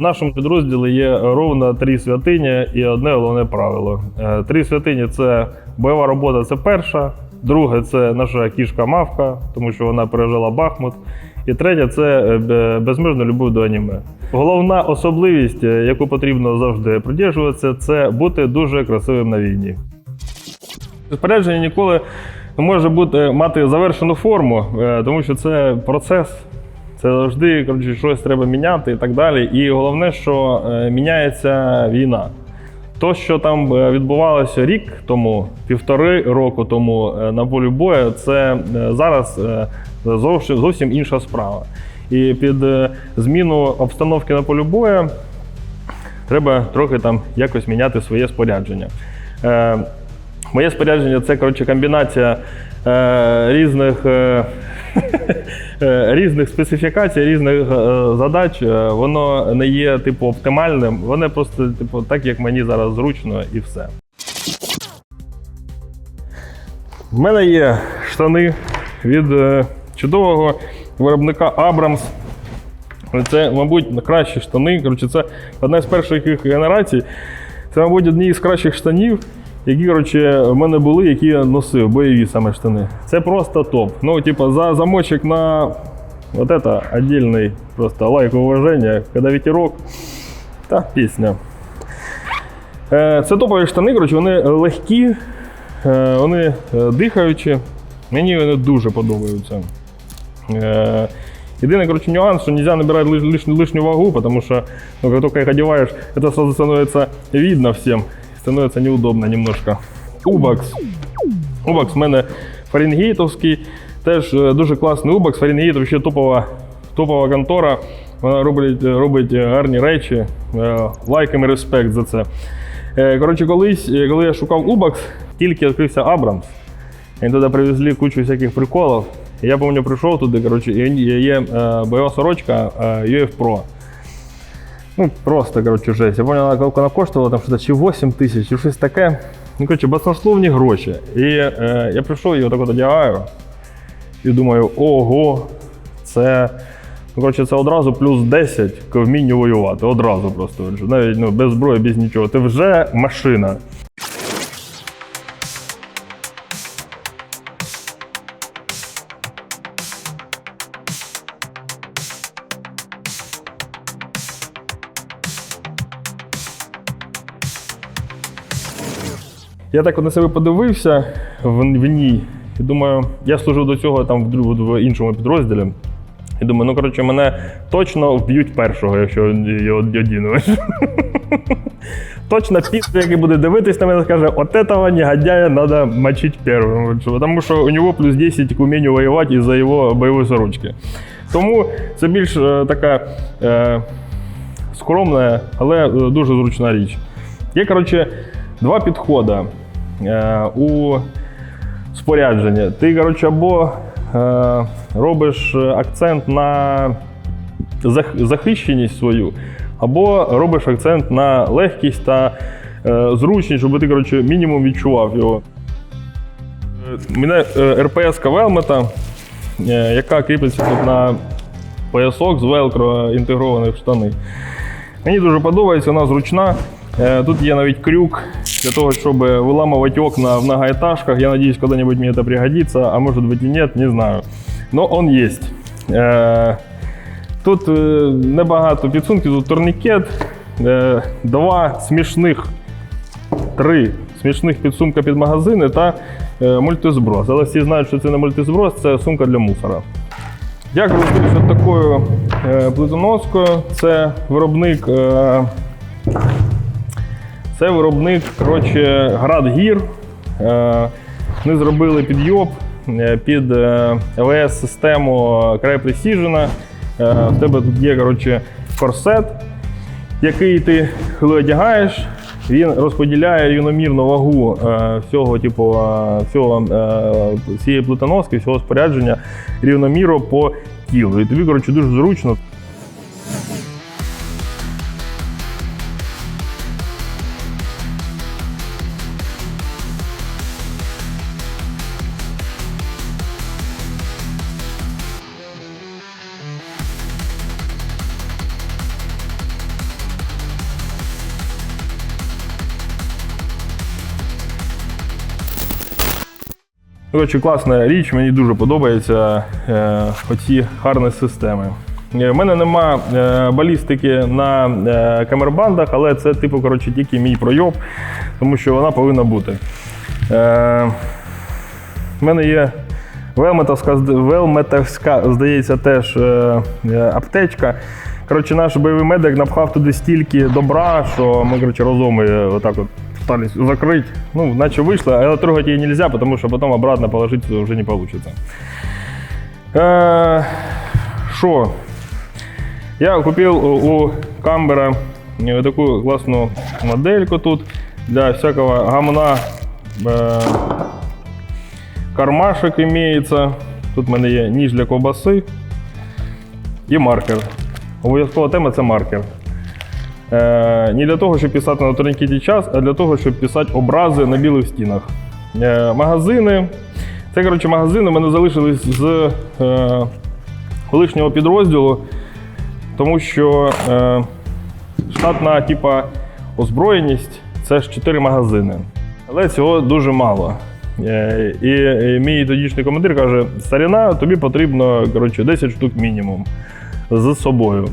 Нашому підрозділі є ровно три святині і одне головне правило. Е, Три святині це бойова робота це перша, друге це наша кішка Мавка, тому що вона пережила Бахмут. І третє це е, безмежна любов до аніме. Головна особливість, е, яку потрібно завжди придержуватися, це бути дуже красивим на війні. Спорядження ніколи не може бути мати завершену форму, тому що це процес. Це завжди коротше, щось треба міняти і так далі. І головне, що е, міняється війна. То, що там е, відбувалося рік тому, півтори року тому е, на полі бою, це зараз зовсім, інша справа. І під зміну обстановки на полі бою треба трохи там якось міняти своє спорядження. Моє спорядження це коротше, комбінація різних, е, е, різних специфікацій, різних е, задач. Е, Воно не є типу оптимальним, воно просто типу, так, як мені зараз зручно, і все. У мене є штани від е, чудового виробника Abrams. Це, мабуть, кращі штани. Коротше, це одна з перших їх генерацій. Це, мабуть, одні з кращих штанів, які, коротше, в мене були, які я носив, бойові саме штани. Це просто топ. Ну, типу, за замочек на вот это отдельный просто лайк уваження, коли ветерок, та пісня. Е, Це топові штани, коротше, вони легкі, е, вони е, дихаючі. Мені вони дуже подобаються. Э, Единый, короче, нюанс, что нельзя набирать лиш- лиш- лишнюю вагу, потому что, ну, как только их одеваешь, это сразу становится видно всем. Становится неудобно немножко. Убакс. Убакс в мене фаренгейтовський. Теж е, дуже класний Убакс. Фаренгейт взагалі топова, топова контора. Вона робить, робить гарні речі. Е, Лайками респект за це. Е, Коротше, колись, е, коли я шукав Убакс, тільки відкрився Абрамс. Вони туди привезли кучу всяких приколів. Я пам'ятаю, прийшов туди, коротше, є е, бойова сорочка е, UF Pro. Ну, просто, коротше, жесть. Я понял, вона вона коштувала там щось чи 8 тисяч, чи щось таке. Ну, коротше, баснословні гроші. І е, я прийшов і отак от одягаю. І думаю, ого, це. Ну, коротше, це одразу плюс 10 к вмінню воювати. Одразу просто. Навіть ну, без зброї, без нічого. Ти вже машина. Я так на себе подивився в, в ній. І думаю, я служив до цього там в, іншому підрозділі. І думаю, ну коротше, мене точно вб'ють першого, якщо його одіну. Точно піс, який буде дивитись на мене, скаже, от этого негодяя треба мочити першим. Тому що у нього плюс 10 к воювати із-за його бойової сорочки. Тому це більш е, така е, скромна, але е, дуже зручна річ. Є, коротше, два підходи у спорядженні. Ти, коротше, або е, робиш акцент на захищеність свою, або робиш акцент на легкість та е, зручність, щоб ти, коротше, мінімум відчував його. Е, мене е, РПС Велмета, е, яка кріпиться тут на поясок з велкро інтегрованих штани. Мені дуже подобається, вона зручна. Е, Тут є навіть крюк для того, щоб виламувати окна в многоэтажках. Я надеюсь, когда-нибудь мне это пригодится, а может быть и нет, не знаю. Но он есть. Е, Тут е, небагато підсумків, тут турнікет, е, два смішних, три смішних підсумка під магазини та е, мультизброс. Але всі знають, що це не мультизброс, це сумка для мусора. Я користуюсь от такою е, плитоноскою. Це виробник. Е, це виробник коротше, Град Гір. Е, Ми зробили підйоб е, під ЛС-систему Precision. Е, В тебе тут є коротше, корсет, який ти коли одягаєш, він розподіляє рівномірну вагу е, всього, типу, е, всього е, всієї плитоноски, всього спорядження рівномірно по тілу. І тобі коротше, дуже зручно. Коротше, класна річ, мені дуже подобається е, оці гарні системи. Е, В мене нема е, балістики на е, камербандах, але це типу коротше, тільки мій пройоб, тому що вона повинна бути. Е, в мене є велметовська, велметовська здається, теж е, е, аптечка. Коротше, наш бойовий медик напхав туди стільки добра, що ми коротше, її отак от пытались закрыть. Ну, наче вийшло, але трогать її нельзя, тому що потім обратно положити вже не вийде. Е, Що? Я купив у, у Камбера е, таку класну модельку тут для всякого гамна. Е, кармашек имеется. Тут в мене є ніж для ковбаси і маркер. Обов'язкова тема це маркер. Не для того, щоб писати на турнікеті час, а для того, щоб писати образи на білих стінах. Е, магазини. Це, коротше, магазини в мене залишились з е, колишнього підрозділу, тому що е, штатна типа, озброєність це ж 4 магазини. Але цього дуже мало. І мій тодішній командир каже: старіна, тобі потрібно коротше, 10 штук мінімум з собою.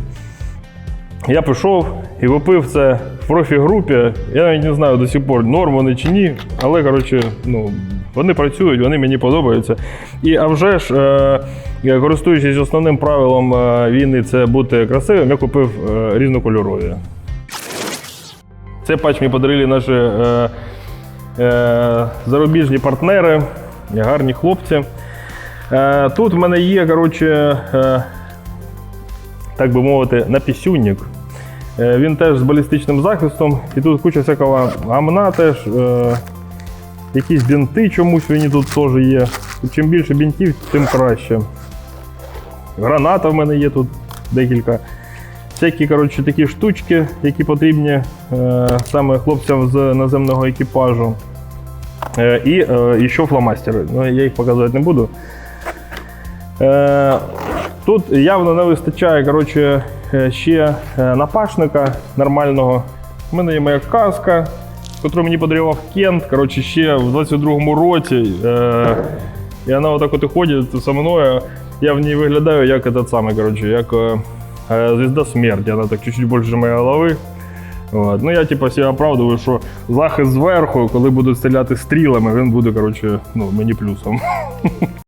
Я пішов і купив це в профі-групі. Я навіть не знаю до сих пор, норм вони чи ні, але коротше, ну, вони працюють, вони мені подобаються. І а вже ж, е, користуючись основним правилом е, війни, це бути красивим, я купив е, різнокольорові. Цей патч мені подарили наші е, е, зарубіжні партнери, гарні хлопці. Е, тут в мене є, коротше, е, так би мовити, напісюнник. Е, Він теж з балістичним захистом, і тут куча всякого гамна теж. Е, якісь бінти чомусь він тут теж є. Чим більше бінтів, тим краще. Граната в мене є тут декілька. Всякі коротше, такі штучки, які потрібні е, саме хлопцям з наземного екіпажу. І, е, і ще фломастери. Ну, я їх показувати не буду. Тут явно не вистачає коротше, ще е, напашника нормального. У мене є моя каска, яку мені подарував Кент. Коротше, ще в 22-му році. Е, і вона отак от і ходить за мною. Я в ній виглядаю як этот самий, коротше, як е, е, звізда смерті. Вона так чуть-чуть більше моєї голови. От. Ну, я типу, себе оправдую, що захист зверху, коли будуть стріляти стрілами, він буде коротше, ну, мені плюсом.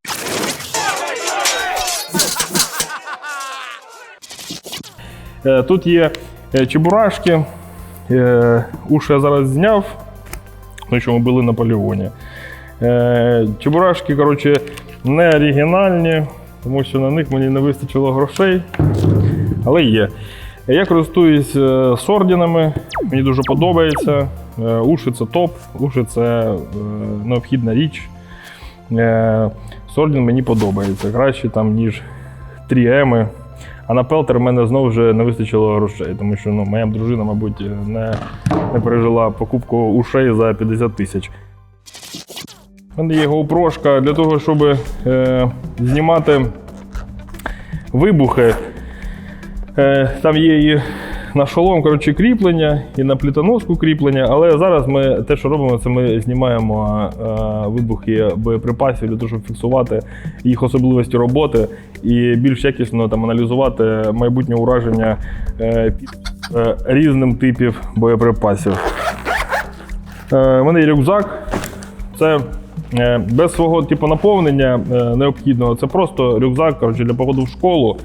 Тут є е, чебурашки. Е, Уші я зараз зняв, тому що ми були на полігоні. Е, Чебурашки, коротше, не оригінальні, тому що на них мені не вистачило грошей, але є. Я користуюсь е, сордінами, мені дуже подобається. Е, Уші це топ, уші це е, необхідна річ. Е, Сордін мені подобається. Краще там, ніж 3М. А на пелтер в мене знову вже не вистачило грошей, тому що ну, моя дружина, мабуть, не, не пережила покупку ушей за 50 тисяч. У мене є GoPro для того, щоб е, знімати вибухи. Е, там є і на шолом коротше, кріплення, і на плітоноску кріплення, але зараз ми те, що робимо, це ми знімаємо е, вибухи боєприпасів для того, щоб фіксувати їх особливості роботи і більш якісно там, аналізувати майбутнє ураження е, е, різним типів боєприпасів. Е, У мене є рюкзак. Це е, без свого типу наповнення е, необхідного. Це просто рюкзак коротше, для походу в школу.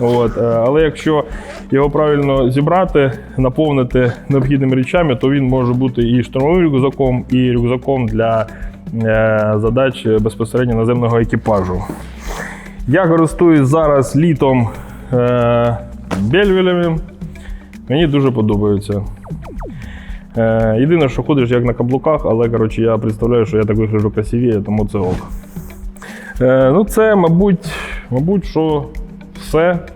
От. е, Але якщо його правильно зібрати, наповнити необхідними речами, то він може бути і штурмовим рюкзаком, і рюкзаком для е, задач безпосередньо наземного екіпажу. Я користуюсь зараз літом е, бельвелями. Мені дуже подобаються. Е, єдине, що ходиш як на каблуках, але коротше, я представляю, що я так вигляджу красивіше, тому це ок. Ну, це, мабуть, мабуть, що все.